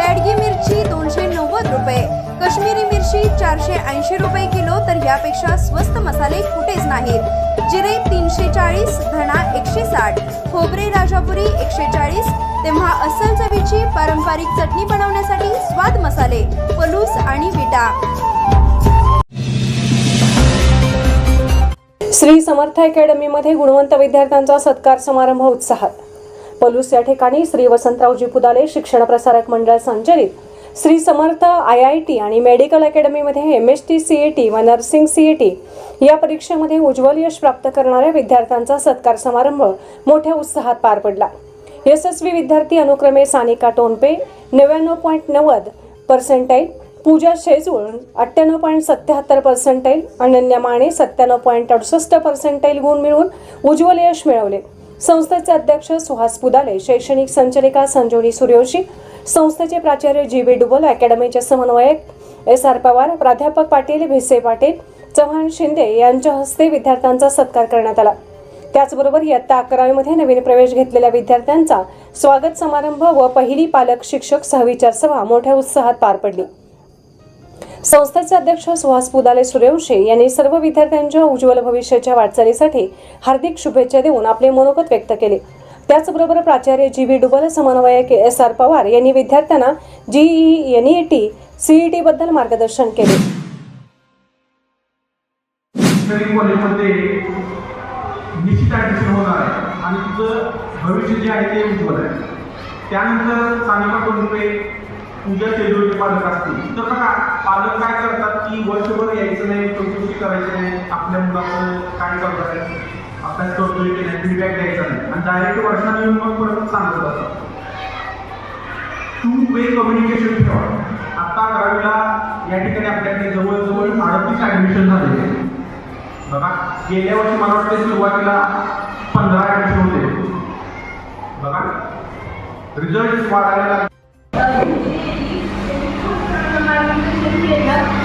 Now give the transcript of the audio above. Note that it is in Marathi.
बॅडगी मिरची दोनशे नव्वद रुपये. काश्मीरी मिरची चारशे ऐंशी रुपये किलो तर यापेक्षा स्वस्त मसाले कुठेच नाहीत. जिरे तीनशे चाळीस धणा एकशे साठ खोबरे राजापुरी एकशे चाळीस. तेव्हा अस्सल चवीची पारंपरिक चटणी बनवण्यासाठी स्वाद मसाले पलूस आणि विटा. श्री समर्थ अकॅडमीमध्ये गुणवंत विद्यार्थ्यांचा सत्कार समारंभ उत्साहात. पलूस या ठिकाणी श्री वसंतरावजी पुदाले शिक्षण प्रसारक मंडळ संचलित. Shri Samarth I I T आणि medical अकॅडमीमध्ये M S T C A T व नर्सिंग सी ए टी या परीक्षेमध्ये उज्ज्वल यश प्राप्त करणाऱ्या विद्यार्थ्यांचा सत्कार समारंभ मोठ्या उत्साहात पार पडला. यशस्वी विद्यार्थी अनुक्रमे सानिका टोनपे नव्याण्णव पॉईंट नव्वद पर्सेंटाईल पूजा शेजूळ अठ्ठ्याण्णव पॉईंट सत्याहत्तर पर्सेंटाईल अनन्या माने सत्त्याण्णव पॉईंट अडुसष्ट पर्सेंटाईल गुण मिळवून उज्ज्वल यश मिळवले. संस्थेचे अध्यक्ष सुहास पुदाले शैक्षणिक संचालिका संजोनी सूर्यवंशी संस्थेचे प्राचार्य जी बी डुबल अकॅडमीचे समन्वयक एस आर पवार प्राध्यापक पाटील भिसे पाटील चव्हाण शिंदे यांच्या हस्ते विद्यार्थ्यांचा सत्कार करण्यात आला. त्याचबरोबर इयत्ता अकरावीमध्ये नवीन प्रवेश घेतलेल्या विद्यार्थ्यांचा स्वागत समारंभ व पहिली पालक शिक्षक सहविचार सभा मोठ्या उत्साहात पार पडली. संस्थेचे अध्यक्ष सुहास पुदाले सूर्यवंशी यांनी सर्व विद्यार्थ्यांच्या उज्ज्वल भविष्याच्या वाटचालीसाठी हार्दिक शुभेच्छा देऊन आपले मनोगत व्यक्त केले. त्याचबरोबर प्राचार्य जी व्ही डुबल समन्वयक एस आर पवार यांनी विद्यार्थ्यांना JEE N E T CET बद्दल मार्गदर्शन केले. निश्चित ॲडमिशन होणार आहे आणि तुझं भविष्य जे आहे ते उज्ज्वल आहे. त्यानंतर सानिका टोंपे पूजा शेजूळचे पालक असतील. तर बघा पालक काय करतात की वर्षभर यायचं नाही चौकशी करायची नाही आपल्या मुलाचं काय करत आहे? अभ्यास करतोय की नाही? फीडबॅक द्यायचा नाही. आणि डायरेक्ट वर्षात येऊन मग परत सांगत असतात. टू वे कम्युनिकेशन ठेवा. आता अकरावीला या ठिकाणी आपल्याकडे जवळजवळ अडतीस ॲडमिशन झालेले आहेत. बघा गेल्या वर्षी मला वाटतं सुरुवातीला पंधरा ॲडमिशन होते. बघा रिझल्ट वाढायला Thank you.